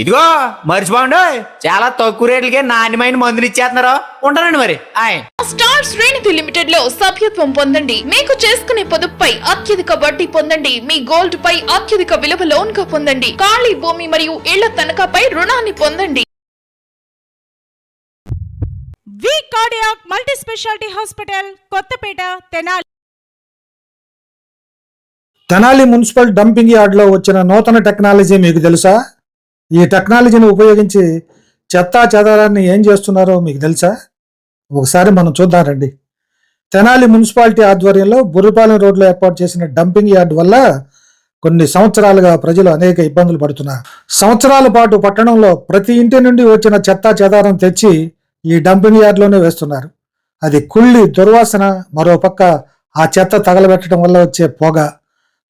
ఇదిగో మర్చిపోండి చాలా తక్కువ రేట్లకే నాణ్యమైన మందులు ఇచ్చేస్తున్నారు? ఉంటానండి మరి. ఆయ్. స్టార్ శ్రేణిధి లిమిటెడ్లో సభ్యత్వం పొందండి. మీకు చేసుకునే పొదుపుపై అత్యధిక వడ్డీ పొందండి. మీ గోల్డ్ పై అత్యధిక విలువ లోన్గా పొందండి. ఖాళీ భూమి మరియు ఇళ్ళ తనఖాపై రుణాన్ని పొందండి. V cardiac multi speciality hospital Kothapeta Tenali. Tenali municipal dumping యార్డ్లో వచ్చిన నూతన టెక్నాలజీ మీకు తెలుసా? ఈ టెక్నాలజీని ఉపయోగించి చెత్తా చెదారాన్ని ఏం చేస్తున్నారో మీకు తెలుసా? ఒకసారి మనం చూద్దాం రండి. తెనాలి మున్సిపాలిటీ ఆధ్వర్యంలో బుర్రిపాలెం రోడ్లో ఏర్పాటు చేసిన డంపింగ్ యార్డ్ వల్ల కొన్ని సంవత్సరాలుగా ప్రజలు అనేక ఇబ్బందులు పడుతున్నారు సంవత్సరాల పాటు పట్టణంలో ప్రతి ఇంటి నుండి వచ్చిన చెత్తా చెదారం తెచ్చి ఈ డంపింగ్ యార్డ్లోనే వేస్తున్నారు. అది కుళ్ళి దుర్వాసన మరో పక్క ఆ చెత్త తగలబెట్టడం వల్ల వచ్చే పొగ.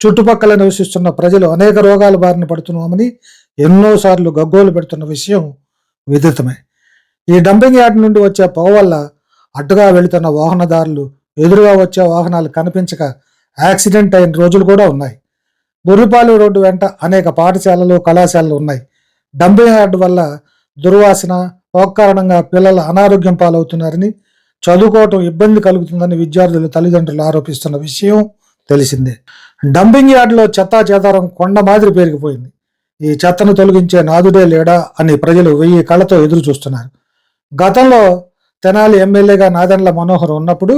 చుట్టుపక్కల నివసిస్తున్న ప్రజలు అనేక రోగాల బారిన పడుతున్నామని ఎన్నోసార్లు గగ్గోలు పెడుతున్న విషయం విదితమే. ఈ డంపింగ్ యార్డ్ నుండి వచ్చే పొగ వల్ల అడ్డుగా వెళుతున్న వాహనదారులు ఎదురుగా వచ్చే వాహనాలు కనిపించక యాక్సిడెంట్ అయిన రోజులు కూడా ఉన్నాయి. బుర్రిపాలెం రోడ్డు వెంట అనేక పాఠశాలలు కళాశాలలు ఉన్నాయి. డంపింగ్ యార్డ్ వల్ల దుర్వాసన పొగ కారణంగా పిల్లలు అనారోగ్యం పాలవుతున్నారని చదువుకోవటం ఇబ్బంది కలుగుతుందని విద్యార్థులు తల్లిదండ్రులు ఆరోపిస్తున్న విషయం తెలిసిందే. డంపింగ్ యార్డ్లో చెత్తా చెదారం కొండ మాదిరి పెరిగిపోయింది ఈ చెత్తను తొలగించే నాదుడే లేడా అని ప్రజలు వెయ్యి కళ్ళతో ఎదురు చూస్తున్నారు. గతంలో తెనాలి ఎమ్మెల్యేగా నాదెండ్ల మనోహర్ ఉన్నప్పుడు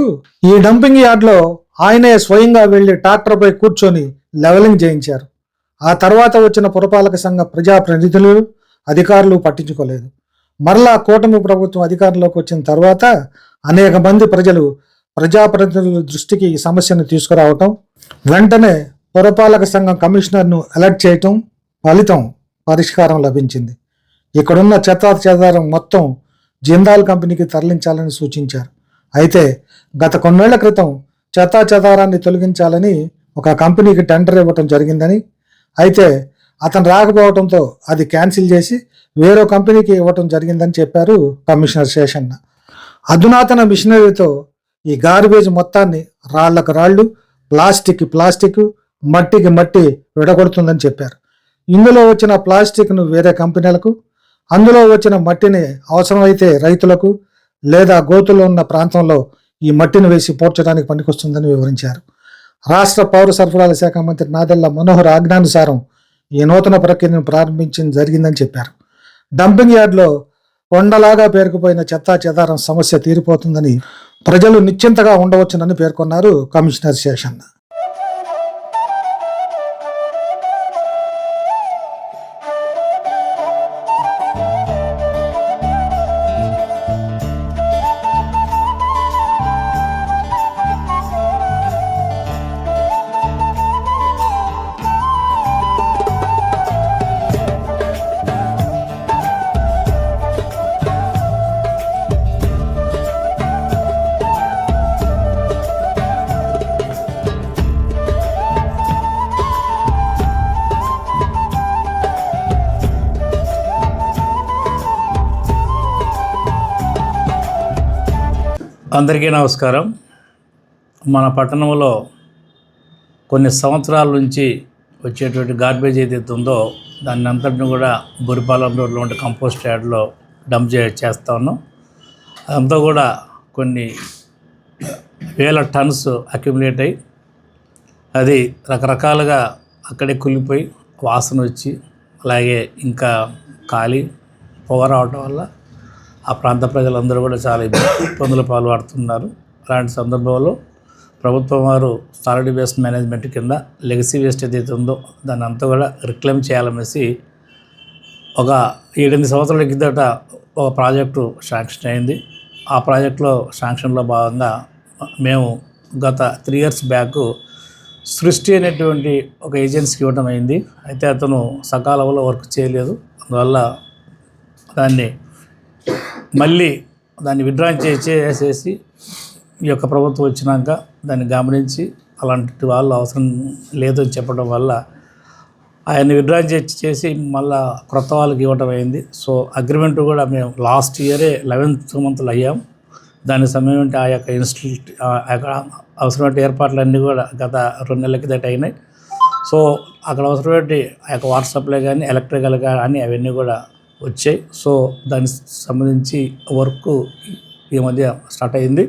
ఈ డంపింగ్ యార్డ్లో ఆయనే స్వయంగా వెళ్ళి ట్రాక్టర్పై కూర్చొని లెవెలింగ్ చేయించారు. ఆ తర్వాత వచ్చిన పురపాలక సంఘ ప్రజాప్రతినిధులు అధికారులు పట్టించుకోలేదు. మరలా కూటమి ప్రభుత్వం అధికారంలోకి వచ్చిన తర్వాత అనేక మంది ప్రజలు ప్రజాప్రతినిధుల దృష్టికి ఈ సమస్యను తీసుకురావటం వెంటనే పురపాలక సంఘం కమిషనర్ను అలర్ట్ చేయటం ఫలితం పరిష్కారం లభించింది. ఇక్కడున్న చెత్త చెదారం మొత్తం జిందాల్ కంపెనీకి తరలించాలని సూచించారు. అయితే గత కొన్నేళ్ళ క్రితం చెత్తా చెదారాన్ని తొలగించాలని ఒక కంపెనీకి టెండర్ ఇవ్వటం జరిగిందని అయితే అతను రాకపోవడంతో అది క్యాన్సిల్ చేసి వేరే కంపెనీకి ఇవ్వటం జరిగిందని చెప్పారు కమిషనర్ శేషన్న. అధునాతన మిషనరీతో ఈ గార్బేజ్ మొత్తాన్ని రాళ్ళకు రాళ్ళు ప్లాస్టిక్ ప్లాస్టిక్ మట్టికి మట్టి విడగొడుతుందని చెప్పారు. ఇందులో వచ్చిన ప్లాస్టిక్ను వేరే కంపెనీలకు అందులో వచ్చిన మట్టిని అవసరమైతే రైతులకు లేదా గోతులో ఉన్న ప్రాంతంలో ఈ మట్టిని వేసి పోడ్చడానికి పనికొస్తుందని వివరించారు. రాష్ట్ర పౌర సరఫరాల శాఖ మంత్రి నాదెళ్ళ మనోహర్ ఆజ్ఞానుసారం ఈ నూతన ప్రక్రియను ప్రారంభించడం జరిగిందని చెప్పారు. డంపింగ్ యార్డ్లో కొండలాగా పేరుకుపోయిన చెత్తా చెదారం సమస్య తీరిపోతుందని ప్రజలు నిశ్చింతగా ఉండవచ్చునని పేర్కొన్నారు కమిషనర్ శేషన్న. అందరికీ నమస్కారం. మన పట్టణంలో కొన్ని సంవత్సరాల నుంచి వచ్చేటువంటి గార్బేజ్ ఏదైతే ఉందో దాన్ని అంతటిని కూడా బురిపాలెం రోడ్లో ఉండే కంపోస్ట్ యార్డ్లో డంప్ చే చేస్తా ఉన్నాం. అదంతా కూడా కొన్ని వేల టన్స్ అక్యుములేట్ అయ్యి అది రకరకాలుగా అక్కడే కుళ్ళిపోయి వాసన వచ్చి అలాగే ఇంకా ఖాళీ పొగ రావటం వల్ల ఆ ప్రాంత ప్రజలందరూ కూడా చాలా ఇబ్బందుల పాల్పడుతున్నారు. అలాంటి సందర్భంలో ప్రభుత్వం వారు సాలిడ్ వేస్ట్ మేనేజ్మెంట్ కింద లెగసీ వేస్ట్ ఏదైతే ఉందో దాన్ని అంతా కూడా రిక్లైమ్ చేయాలనేసి ఒక ఏడెనిమిది సంవత్సరాల కిందట ఒక ప్రాజెక్టు శాంక్షన్ అయింది. ఆ ప్రాజెక్టులో శాంక్షన్లో భాగంగా మేము గత త్రీ ఇయర్స్ బ్యాక్ సృష్టి అనేటువంటి ఒక ఏజెన్సీకి ఇవ్వడం అయింది. అయితే అతను సకాలంలో వర్క్ చేయలేదు. అందువల్ల దాన్ని మళ్ళీ దాన్ని విడ్రా చేసేసి ఈ యొక్క ప్రభుత్వం వచ్చినాక దాన్ని గమనించి అలాంటి వాళ్ళు అవసరం లేదని చెప్పడం వల్ల ఆయన విడ్రా చేసి మళ్ళా క్రొత్త వాళ్ళకి ఇవ్వడం అయింది. సో అగ్రిమెంట్ కూడా మేము లాస్ట్ ఇయరే లెవెన్త్ మంత్లో అయ్యాం. దాని సమయం అంటే ఆ యొక్క ఇన్స్టిట్యూట్ ఆ యొక్క అవసరమైన ఏర్పాట్లన్నీ కూడా గత రెండు నెలల కిందట అయినాయి. సో అక్కడ అవసరమైన ఆ యొక్క వాటర్ సప్లై కానీ ఎలక్ట్రికల్ కానీ అవన్నీ కూడా వచ్చాయి. సో దానికి సంబంధించి వర్క్ ఈ మధ్య స్టార్ట్ అయింది.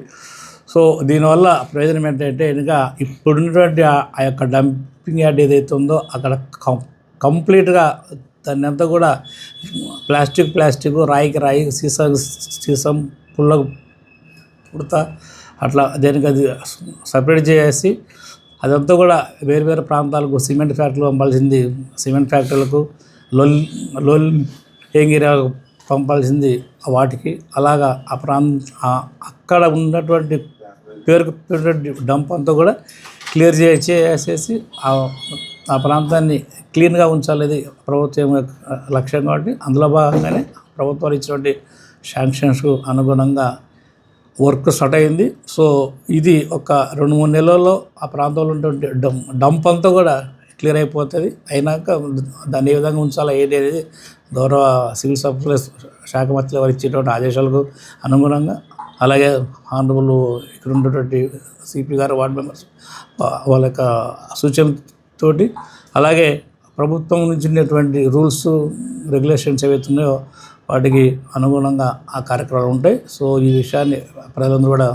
సో దీనివల్ల ప్రయోజనం ఏంటంటే ఇంకా ఇప్పుడున్నటువంటి ఆ- యొక్క డంపింగ్ యార్డ్ ఏదైతే ఉందో అక్కడ కం కంప్లీట్గా దాన్ని అంతా కూడా ప్లాస్టిక్ ప్లాస్టిక్ రాయికి రాయి సీసా సీసం పుల్లకు పుడతా అట్లా దేనికి అది సపరేట్ చేసి అదంతా కూడా వేరు వేరు ప్రాంతాలకు సిమెంట్ ఫ్యాక్టరీలు పంపాల్సింది సిమెంట్ ఫ్యాక్టరీలకు లొల్ లొల్ ఏగిరాకు పంపాల్సింది వాటికి. అలాగా ఆ ప్రాంత అక్కడ ఉన్నటువంటి పేరుకు డంప్ అంతా కూడా క్లియర్ చే చేసేసి ఆ ఆ ప్రాంతాన్ని క్లీన్గా ఉంచాలనేది ప్రభుత్వం లక్ష్యం కాబట్టి అందులో భాగంగానే ప్రభుత్వాలు ఇచ్చినటువంటి శాంక్షన్స్కు అనుగుణంగా వర్క్ స్టార్ట్ అయింది. సో ఇది ఒక రెండు మూడు నెలల్లో ఆ ప్రాంతంలో ఉన్నటువంటి డం డంప్ అంతా కూడా క్లియర్ అయిపోతుంది. అయినాక దాన్ని ఏ విధంగా ఉంచాలో ఏది అనేది గౌరవ సివిల్ సప్లై శాఖ మంత్రి వారు ఇచ్చేటువంటి ఆదేశాలకు అనుగుణంగా అలాగే ఆనరబుల్ ఇక్కడ ఉన్నటువంటి సిపి గారు వార్డు మెంబర్స్ వాళ్ళ యొక్క సూచనతోటి అలాగే ప్రభుత్వం నుంచి ఉన్నటువంటి రూల్స్ రెగ్యులేషన్స్ ఏవైతే ఉన్నాయో వాటికి అనుగుణంగా ఆ కార్యక్రమాలు ఉంటాయి. సో ఈ విషయాన్ని ప్రజలందరూ కూడా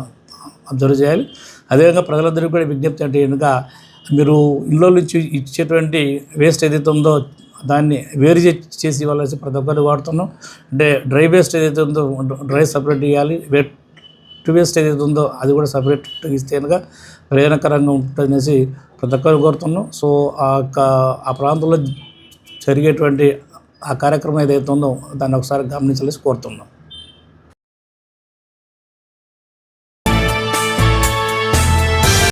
అబ్జర్వ్ చేయాలి. అదేవిధంగా ప్రజలందరికీ కూడా విజ్ఞప్తి అంటే కనుక మీరు ఇళ్ళ నుంచి ఇచ్చేటువంటి వేస్ట్ ఏదైతే ఉందో దాన్ని వేరు చేసి ఇవ్వాలని ప్రతి ఒక్కరు వాడుతున్నాం. అంటే డ్రై వేస్ట్ ఏదైతే ఉందో డ్రై సపరేట్ ఇవ్వాలి. వెట్ వేస్ట్ ఏదైతే ఉందో అది కూడా సపరేట్ ఇస్తే కనుక ప్రయోజనకరంగా ఉంటుందనేసి ప్రతి ఒక్కరు కోరుతున్నాం. సో ఆ ఆ ప్రాంతంలో జరిగేటువంటి ఆ కార్యక్రమం ఏదైతే ఉందో దాన్ని ఒకసారి గమనించాలని కోరుతున్నాం.